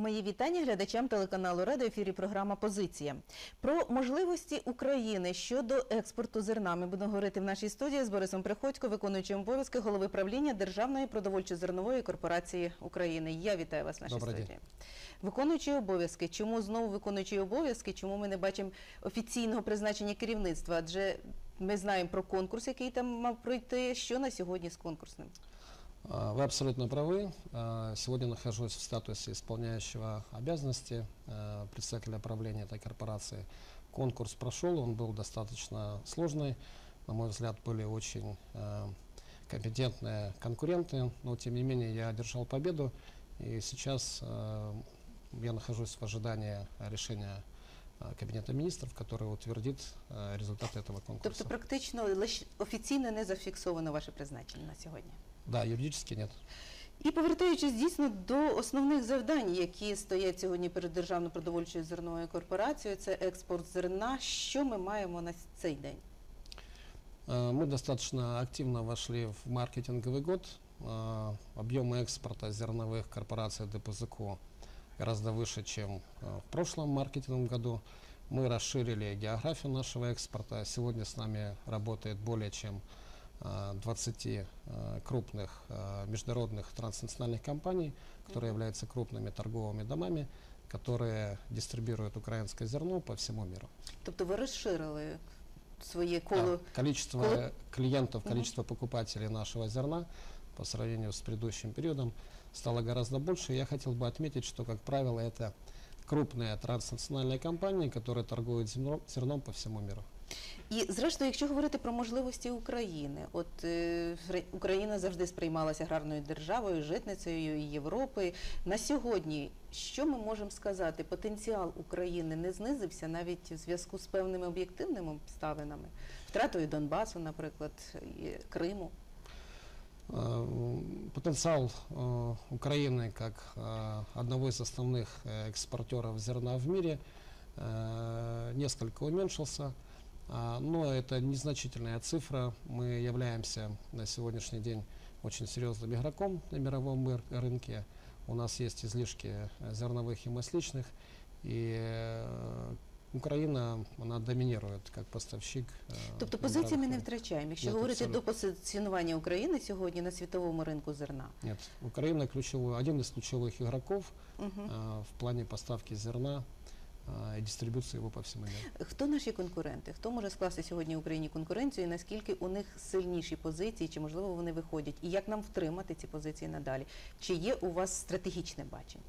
Мої вітання глядачам телеканалу Ради ефірі програма Позиція про можливості України щодо експорту зерна. Ми будемо говорити в нашій студії з Борисом Приходько, виконуючим обов'язки голови правління Державної продовольчо-зернової корпорації України. Я вітаю вас в нашій Добрий студії. Виконуючий обов'язки. Чому знову виконуючий обов'язки? Чому ми не бачимо офіційного призначення керівництва? Адже ми знаємо про конкурс, який там мав пройти. Що на сьогодні з конкурсним? А, Вы абсолютно правы. А, Сегодня нахожусь в статусе исполняющего обязанности а, представителя правления этой корпорации. Конкурс прошел, он был достаточно сложный. На мой взгляд, были очень а, компетентные конкуренты, но тем не менее я одержал победу. И сейчас а, я нахожусь в ожидании решения а, Кабинета министров, который утвердит а, результаты этого конкурса. Тобто, практично лише офіційно не зафіксовано ваше призначення на сьогодні. Да, юридически нет. І повертаючись дійсно до основних завдань, які стоять сьогодні перед Державною продовольчою зерновою корпорацією, це експорт зерна. Що ми маємо на цей день? Э, Мы достаточно активно вошли в маркетинговый год. Э, Объемы экспорта зерновых корпораций ДПЗКО гораздо выше, чем э, в прошлом маркетинговом году. Мы расширили географию нашего экспорта. Сегодня с нами работает более чем э, 20 э, крупных э, международных транснациональных компаний, которые являются крупными торговыми домами, которые дистрибьюируют украинское зерно по всему миру. Тобто ви розширили своє Да, коло. количество коло- клиентов, количество покупателей нашего зерна по сравнению с предыдущим периодом стало гораздо больше. Я хотел бы отметить, что, как правило, это крупные транснациональные компании, которые торгуют зерно- зерном по всему миру. І зрештою, якщо говорити про можливості України, от е, Фре- Україна завжди сприймалася аграрною державою, житницею Європи. На сьогодні що ми можемо сказати? Потенціал України не знизився навіть в зв'язку з певними об'єктивними обставинами, втратою Донбасу, наприклад, і Криму. Э, Потенциал э, Украины как э, одного из основных э, экспортеров зерна в мире э, несколько уменьшился. А, Но это незначительная цифра. Мы являемся на сегодняшний день очень серьезным игроком на мировом мир- рынке. У нас есть излишки э, зерновых и масличных. И э, Украина, она доминирует как поставщик. э, Тобто на позиції ми мировых не рынках. втрачаємо. Якщо Ні, говорити абсолютно. до позиціонування України сьогодні на світовому ринку зерна. Нет, Украина ключевой, один из ключевых игроков Угу. а, в плане поставки зерна а, и дистрибуции его по всему миру. Хто наші конкуренти? Хто може скласти сьогодні Україні конкуренцію? І наскільки у них сильніші позиції, чи можливо вони виходять? І як нам втримати ці позиції надалі? Чи є у вас стратегічне бачення?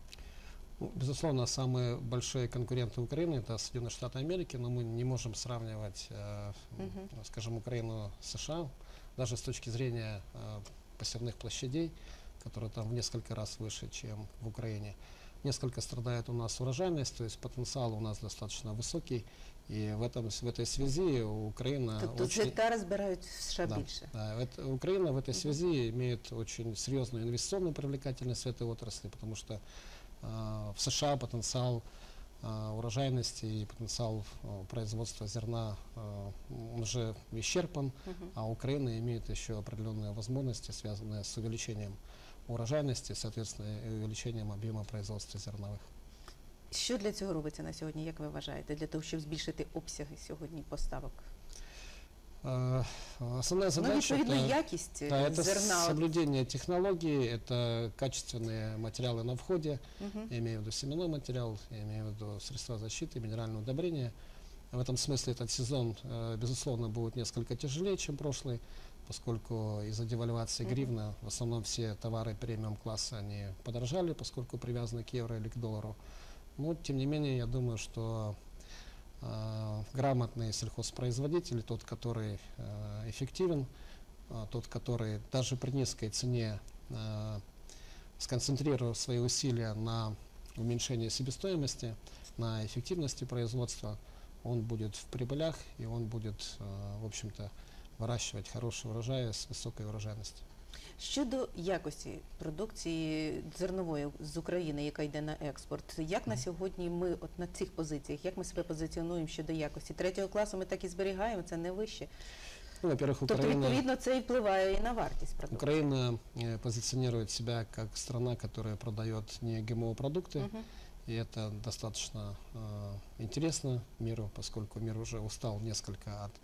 Ну, безусловно, самые большие конкуренты Украины это Соединенные Штаты Америки, но мы не можем сравнивать, э, м, Мгм. скажем, Украину с США, даже с точки зрения э, посевных площадей, которые там в несколько раз выше, чем в Украине. Несколько страдает у нас урожайность, то есть потенциал у нас достаточно высокий, и в, этом, в этой связи Украина Тобто з очень... гектара збирають в США Да, більше. да, это- Украина в этой связи имеет очень серьезную инвестиционную привлекательность в этой отрасли, потому что а, в США потенциал а, урожайности и потенциал а, производства зерна а, он уже исчерпан, Мгм. а Украина имеет еще определенные возможности, связанные с увеличением урожайности, соответственно, и увеличением объема производства зерновых. Що для цього робиться на сьогодні? Як ви вважаєте? Для того, щоб збільшити обсяги сьогодні поставок? А, Основная Ну, задача відповідно, это- якість Да, е, это зерна. соблюдение технологий, это качественные материалы на входе, Мгм. я имею в виду семенной материал, я имею в виду средства защиты, минеральные удобрения. В этом смысле этот сезон, э, безусловно, будет несколько тяжелее, чем прошлый, поскольку из-за девальвации гривны в основном все товары премиум-класса они подорожали, поскольку привязаны к евро или к доллару. Но, тем не менее, я думаю, что э, грамотный сельхозпроизводитель, тот, который э, эффективен, а, тот, который даже при низкой цене э, сконцентрирует свои усилия на уменьшении себестоимости, на эффективности производства, он будет в прибылях и он будет, э, в общем-то, выращивать хорошие урожаи с высокой урожайностью. Щодо якості продукції зернової з України, яка йде на експорт, як на сьогодні ми от на цих позиціях, як ми себе позиціонуємо щодо якості? Третього класу ми так і зберігаємо, це не вище. Ну, во-первых, Тобто, Украина, відповідно, це і впливає і на вартість продукту. Украина э, позиционирует себя как страна, которая продает не ГМО продукты, Мгм. и это достаточно э, интересно миру, поскольку мир уже устал несколько от э,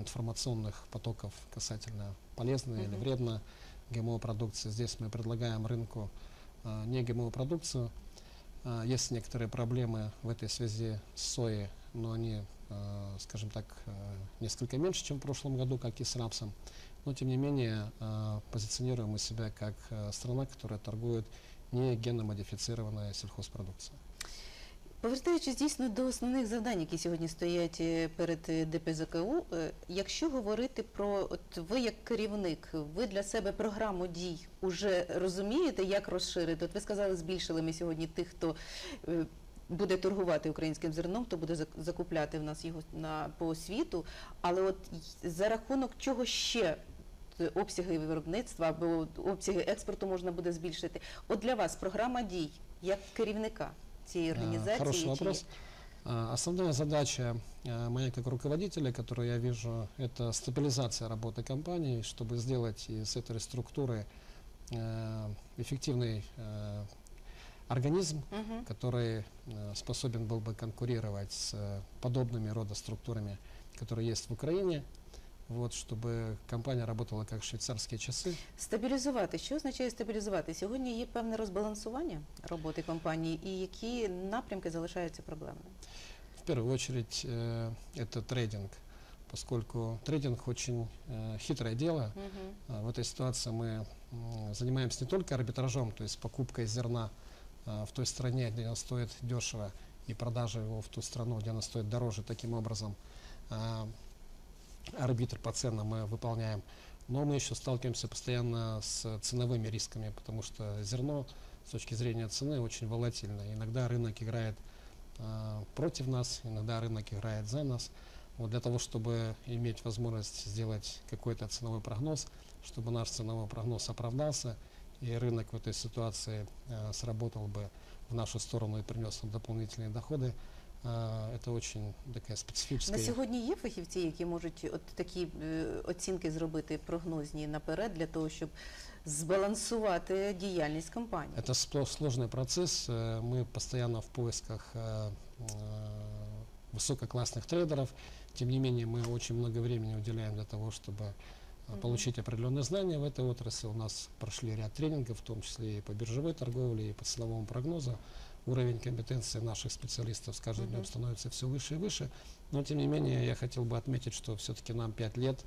информационных потоков касательно полезно или Мгм. вредно ГМО продукции. Здесь мы предлагаем рынку э, не ГМО продукцию. Э, есть некоторые проблемы в этой связи с соей, но они, э, скажем так, э, несколько меньше, чем в прошлом году, как и с рапсом. Но тем не менее э, позиционируем мы себя как э, страна, которая торгует не генно-модифицированная сельхозпродукция. Повертаючись дійсно до основних завдань, які сьогодні стоять е, перед е, ДПЗКУ, е, якщо говорити про от ви як керівник, ви для себе програму дій уже розумієте, як розширити? От ви сказали, збільшили ми сьогодні тих, хто буде торгувати українським зерном, хто буде закупляти в нас його на по світу. Але от за рахунок чого ще обсяги виробництва або обсяги експорту можна буде збільшити? От для вас програма дій як керівника цієї Э, організації. Хороший чи- вопрос. А, Основная задача э, моя как руководителя, которую я вижу, это стабилизация работы компании, чтобы сделать из этой структуры э, эффективный э, организм, Мгм. который э, способен был бы конкурировать с э, подобными рода структурами, которые есть в Украине, вот, чтобы компания работала как швейцарские часы. Стабілізувати. Що означає стабілізувати? Сьогодні є певне розбалансування роботи компанії, і які напрямки залишаються проблемними? В первую очередь э, это трейдинг, поскольку трейдинг очень э, хитрое дело. Мгм. А В этой ситуации мы м, занимаемся не только арбитражом, то есть покупкой зерна а, в той стране, где оно стоит дешево, и продажей его в ту страну, где оно стоит дороже. Таким образом, а, арбитр по ценам мы выполняем. Но мы еще сталкиваемся постоянно с ценовыми рисками, потому что зерно с точки зрения цены очень волатильно. Иногда рынок играет а, против нас, иногда рынок играет за нас. Вот для того, чтобы иметь возможность сделать какой-то ценовой прогноз, чтобы наш ценовой прогноз оправдался, и рынок в этой ситуации э, сработал бы в нашу сторону и принес нам дополнительные доходы, э, это очень такая На специфическая... сьогодні є фахівці, які можуть от такі е, оцінки зробити прогнозні наперед для того, щоб збалансувати діяльність компанії. Это спло- сложный процесс. э, Мы постоянно в поисках э, э, высококлассных трейдеров. Тем не менее, мы очень много времени уделяем для того, чтобы э, Мгм. получить определенные знания в этой отрасли. У нас прошли ряд тренингов, в том числе и по биржевой торговле, и по ценовому прогнозу. Уровень компетенции наших специалистов с каждым днем Мгм. становится все выше и выше. Но, тем не менее, я хотел бы отметить, что все-таки нам 5 лет,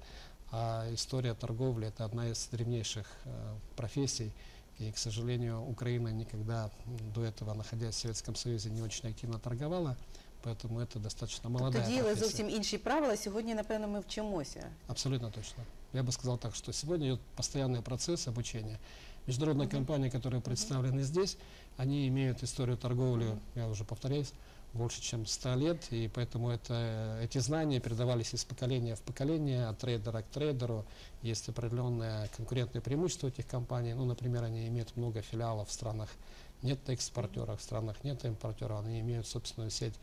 а история торговли – это одна из древнейших э, профессий. И, к сожалению, Украина никогда м, до этого, находясь в Советском Союзе, не очень активно торговала, поэтому это достаточно молодая Тобто діяли профессия. зовсім інші правила. Сьогодні, напевно, ми вчимося. Абсолютно точно. Я бы сказал так, что сегодня идет постоянный процесс обучения. Международные компании, которые представлены здесь, они имеют историю торговли, я уже повторяюсь, больше чем 100 лет, и поэтому это, эти знания передавались из поколения в поколение, от трейдера к трейдеру. Есть определенное конкурентное преимущество этих компаний. Ну, например, они имеют много филиалов в странах нет экспортеров, в странах нет импортеров, они имеют собственную сеть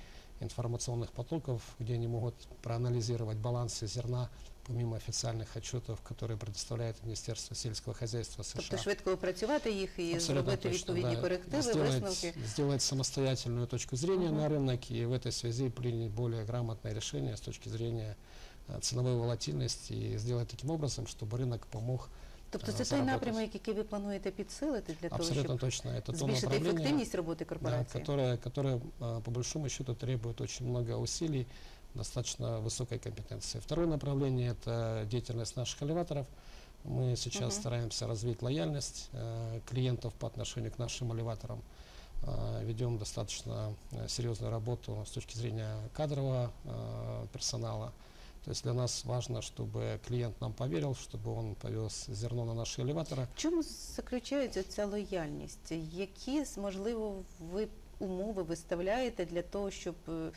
информационных потоков, где они могут проанализировать балансы зерна помимо официальных отчетов, которые предоставляет Министерство сельского хозяйства США. Тобто швидко опрацювати їх і Абсолютно зробити точно, відповідні да. корективи, сделать, висновки. сделать самостоятельную точку зрения Мгм. на рынок и в этой связи принять более грамотное решение с точки зрения э, ценовой волатильности и сделать таким образом, чтобы рынок помог Тобто е, це той заработать. напрямок, який ви плануєте підсилити для того, абсолютно щоб точно. Это то збільшити направление, ефективність роботи да, корпорації. которое, которое а, по большому счету требует очень много усилий, достаточно высокой компетенции. Второе направление – это деятельность наших элеваторов. Мы сейчас Мгм. стараемся развить лояльность э, клиентов по отношению к нашим элеваторам. Э, ведем достаточно э, серьезную работу с точки зрения кадрового э, персонала. То есть для нас важно, чтобы клиент нам поверил, чтобы он повез зерно на наши элеваторы. В чому заключається ця лояльність? Які, можливо, ви умови виставляєте для того, щоб е,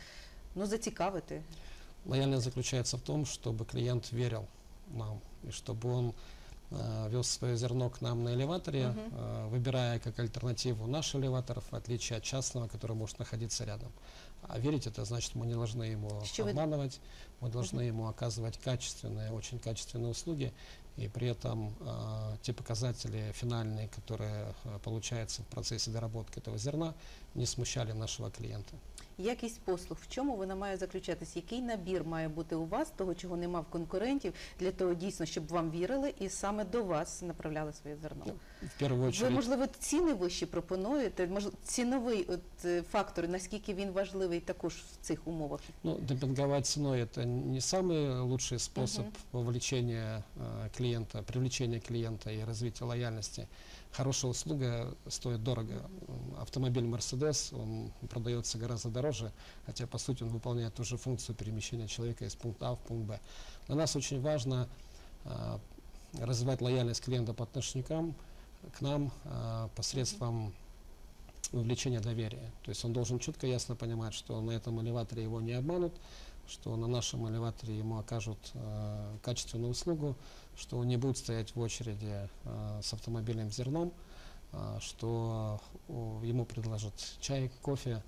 ну, зацікавити? Лояльность заключается в том, чтобы клиент верил нам, и чтобы он э, вез свое зерно к нам на элеваторе, Мгм. э, выбирая как альтернативу наш элеватор, в отличие от частного, который может находиться рядом. А верить это значит, мы не должны ему обманывать, мы должны ему оказывать качественные, очень качественные услуги, и при этом э, те показатели финальные, которые э, получаются в процессе доработки этого зерна, не смущали нашего клиента. Якість послуг, в чому вона має заключатись? Який набір має бути у вас, того, чого нема в конкурентів, для того дійсно, щоб вам вірили і саме до вас направляли своє зерно? Ну, В первую Ви, очередь, можливо, ціни вищі пропонуєте? Можливо, ціновий от, е, фактор, наскільки він важливий також в цих умовах? Ну, демпинговать ценой это не самый лучший способ Мгм. вовлечения э, клиента, привлечения клиента и развития лояльности. Хорошая услуга стоит дорого. М, Автомобиль Mercedes, он продается гораздо дороже, Хотя по сути он выполняет ту же функцию перемещения человека из пункта А в пункт Б. Для нас очень важно э, развивать лояльность клиента по отношению к нам, э, посредством вовлечения доверия. То есть он должен четко ясно понимать, что на этом элеваторе его не обманут, что на нашем элеваторе ему окажут э, качественную услугу, что он не будет стоять в очереди э, с автомобильным зерном, э, что о, ему предложат чай, кофе,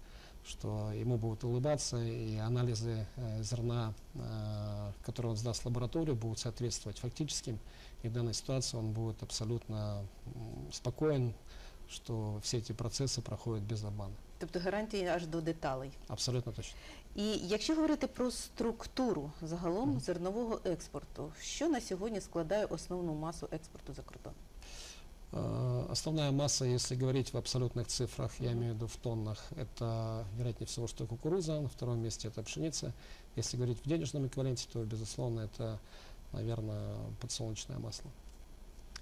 что ему будут улыбаться, и анализы э, зерна, э, которые он сдаст в лабораторию, будут соответствовать фактическим, и в данной ситуации он будет абсолютно м, спокоен, что все эти процессы проходят без обмана. Тобто гарантії аж до деталей. Абсолютно точно. І якщо говорити про структуру загалом Мгм. зернового експорту, що на сьогодні складає основну масу експорту за кордон? Э, Основная масса, если говорить в абсолютных цифрах, я Мгм. имею в виду в тоннах, это, вероятнее всего, что кукуруза, на втором месте это пшеница. Если говорить в денежном эквиваленте, то, безусловно, это, наверное, подсолнечное масло.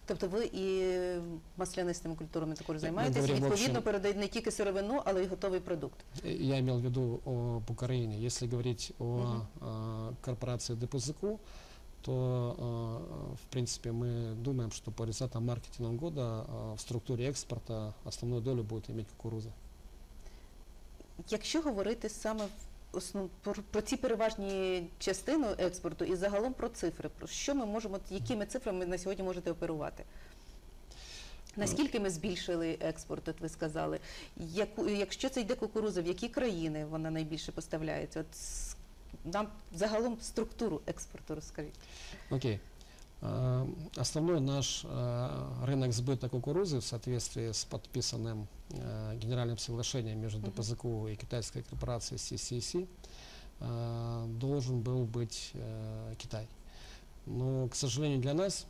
Тобто ви і маслянистими культурами також займаєтесь, говоримо, в відповідно общем- передаєте не тільки сировину, але й готовий продукт. Э, Я имел в виду об Украине. Если говорить о Мгм. э, корпорации ДПЗКУ, то, э, в принципе, мы думаем, что по результатам маркетингового года э, в структуре экспорта основную долю будет иметь кукуруза. Якщо говорити саме в основ... про, про ці переважні частини експорту і загалом про цифри, про що ми можемо, от якими цифрами на сьогодні можете оперувати? Наскільки ми збільшили експорт, от ви сказали? Яку, якщо це йде кукуруза, в які країни вона найбільше поставляється? От с- нам загалом структуру експорту розкажіть. Окей. Э, Основной наш э, рынок сбыта кукурузы в соответствии с подписанным э, генеральным соглашением между Мгм. ДПЗКУ и китайской корпорацией CCC э, должен был быть э, Китай. Но, к сожалению, для нас,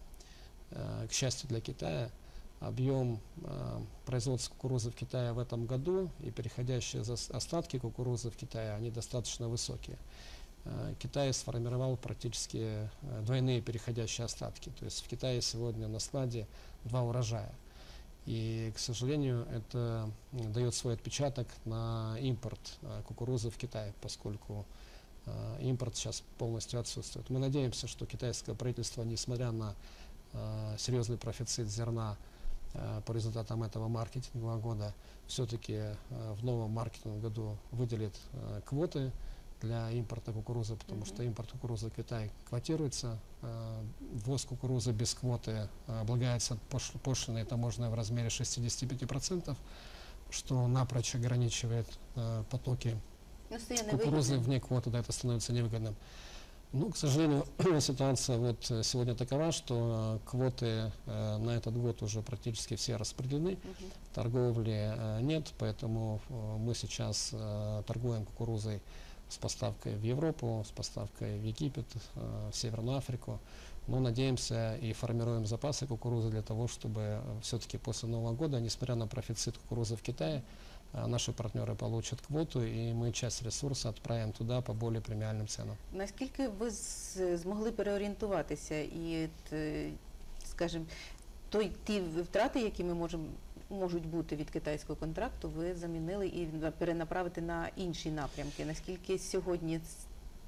э, к счастью для Китая, объем э, производства кукурузы в Китае в этом году и переходящие остатки кукурузы в Китае, они достаточно высокие. Э, Китай сформировал практически э, двойные переходящие остатки. То есть в Китае сегодня на складе два урожая. И, к сожалению, это дает свой отпечаток на импорт кукурузы в Китай, поскольку импорт сейчас полностью отсутствует. Мы надеемся, что китайское правительство, несмотря на серьезный профицит зерна по результатам этого маркетингового года, все-таки в новом маркетинговом году выделит э, квоты для импорта кукурузы, потому Мгм. что импорт кукурузы Китай квотируется. э, Ввоз кукурузы без квоты э, облагается пош- пошлиной таможенной в размере 65%, что напрочь ограничивает э, потоки кукурузы вне квоты, да, это становится невыгодным. Ну, к сожалению, ситуация вот э, сегодня такова, что э, квоты э, на этот год уже практически все распределены, Мгм. торговли э, нет, поэтому э, мы сейчас торгуем кукурузой с поставкой в Европу, с поставкой в Египет, в Северную Африку. Но надеемся и формируем запасы кукурузы для того, чтобы все-таки после Нового года, несмотря на профицит кукурузы в Китае, э, наши партнеры получат квоту, и мы часть ресурса отправим туда по более премиальным ценам. Наскільки ви з- змогли переорієнтуватися і, от, е, скажімо, той, ті втрати, які ми можемо можуть бути від китайського контракту, ви замінили і на- перенаправити на інші напрямки. Наскільки сьогодні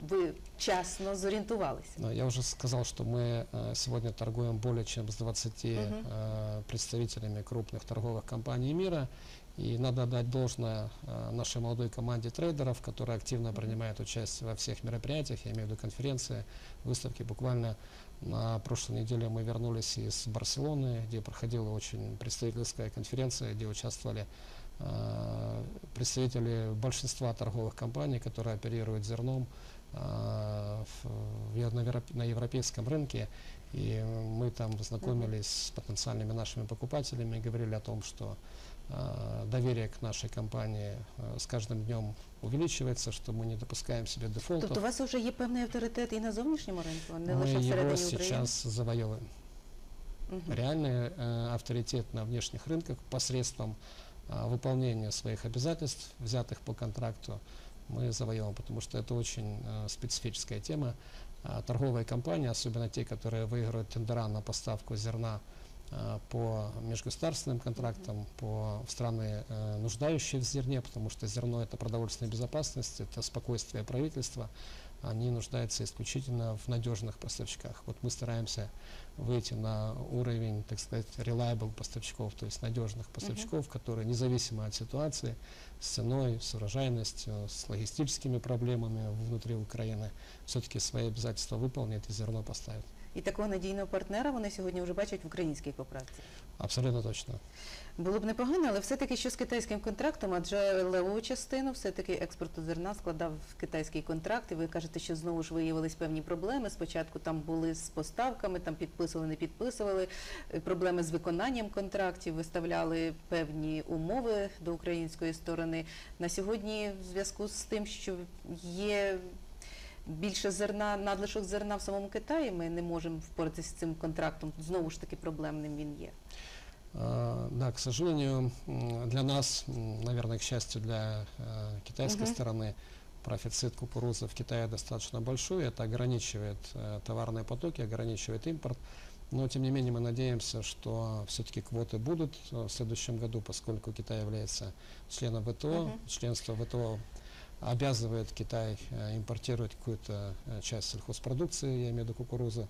ви вчасно зорієнтувалися? Я уже сказал, что мы э, сегодня торгуем более чем с 20 Мгм. э, представителями крупных торговых компаний мира. И надо отдать должное э, нашей молодой команде трейдеров, которая активно принимает участие во всех мероприятиях, я имею в виду конференции, выставки. Буквально на прошлой неделе мы вернулись из Барселоны, где проходила очень представительская конференция, где участвовали представители большинства торговых компаний, которые оперируют зерном на европе- на европейском рынке. И мы там знакомились с потенциальными нашими покупателями, говорили о том, что э, доверие к нашей компании э, с каждым днем увеличивается, что мы не допускаем себе дефолтов. Тобто у вас вже є певний авторитет і на зовнішньому ринку, а не мы лише его всередині України? сейчас завоевываем. Мгм. Реальный э, авторитет на внешних рынках посредством э, выполнения своих обязательств, взятых по контракту, мы завоевываем, потому что это очень э, специфическая тема. А торговые компании, особенно те, которые выигрывают тендера на поставку зерна э, по межгосударственным контрактам, по в страны, э, нуждающие в зерне, потому что зерно это продовольственная безопасность, это спокойствие правительства, они нуждаются исключительно в надежных поставщиках. Вот мы стараемся выйти на уровень, так сказать, reliable поставщиков, то есть надежных поставщиков, которые независимо от ситуации, с ценой, с урожайностью, с логистическими проблемами внутри Украины, все-таки свои обязательства выполнят и зерно поставят. І такого надійного партнера вони сьогодні вже бачать в українській поправці. Абсолютно точно. Було б непогано, але все-таки що з китайським контрактом, адже левову частину все-таки експорту зерна складав китайський контракт, і ви кажете, що знову ж виявились певні проблеми. Спочатку там були з поставками, там підписували, не підписували, е, проблеми з виконанням контрактів, виставляли певні умови до української сторони. На сьогодні, в зв'язку з тим, що є більше зерна, надлишок зерна в самому Китаї, ми не можемо впоратися з цим контрактом. Знову ж таки, проблемним він є. А, Да, к сожалению, для нас, наверное, к счастью для э, китайской Мгм. стороны, профицит кукурузы в Китае достаточно большой. Это ограничивает э, товарные потоки, ограничивает импорт. Но, тем не менее, мы надеемся, что все-таки квоты будут э, в следующем году, поскольку Китай является членом ВТО. Мгм. Членство ВТО обязывает Китай импортировать какую-то часть сельхозпродукции, я имею в виду кукурузы.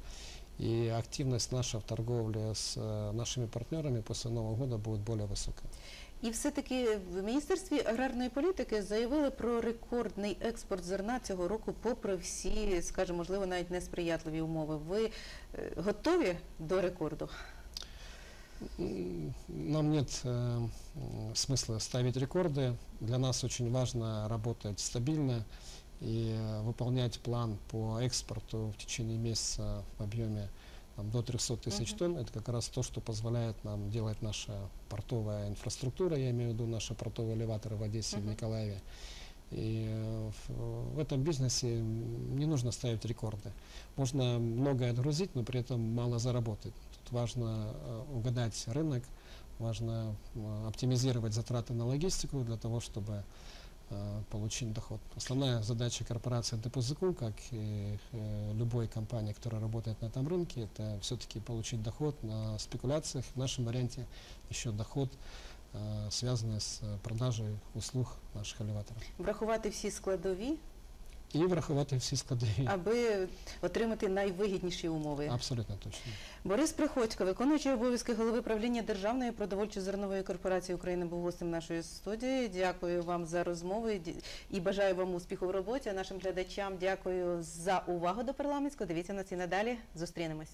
И активность наша в торговле с э, нашими партнерами после Нового года будет более высокая. І все-таки в Міністерстві аграрної політики заявили про рекордний експорт зерна цього року, попри всі, скажімо, можливо, навіть несприятливі умови. Ви е, готові до рекорду? М, Нам нет э, м, смысла ставить рекорды. Для нас очень важно работать стабильно и э, выполнять план по экспорту в течение месяца в объеме там, до 300 тысяч Мгм. тонн. Это как раз то, что позволяет нам делать наша портовая инфраструктура, я имею в виду наши портовые элеваторы в Одессе и в. Николаеве. И э, в, этом бизнесе не нужно ставить рекорды. Можно многое отгрузить, но при этом мало заработать. Тут важно э, угадать рынок, важно оптимизировать затраты на логистику для того, чтобы получить доход. Основная задача корпорации Депозику, как и э, любой компании, которая работает на этом рынке, это все-таки получить доход на спекуляциях. В нашем варианте еще доход, э, связанный с э, продажей услуг наших елеваторів. Врахувати всі складові, І врахувати всі склади. аби отримати найвигідніші умови. Абсолютно точно. Борис Приходько, виконуючий обов'язки голови правління Державної продовольчо-зернової корпорації України, був гостем нашої студії. Дякую вам за розмову і і бажаю вам успіху в роботі. А нашим глядачам дякую за увагу до парламентського. Дивіться на ці надалі. Зустрінемось.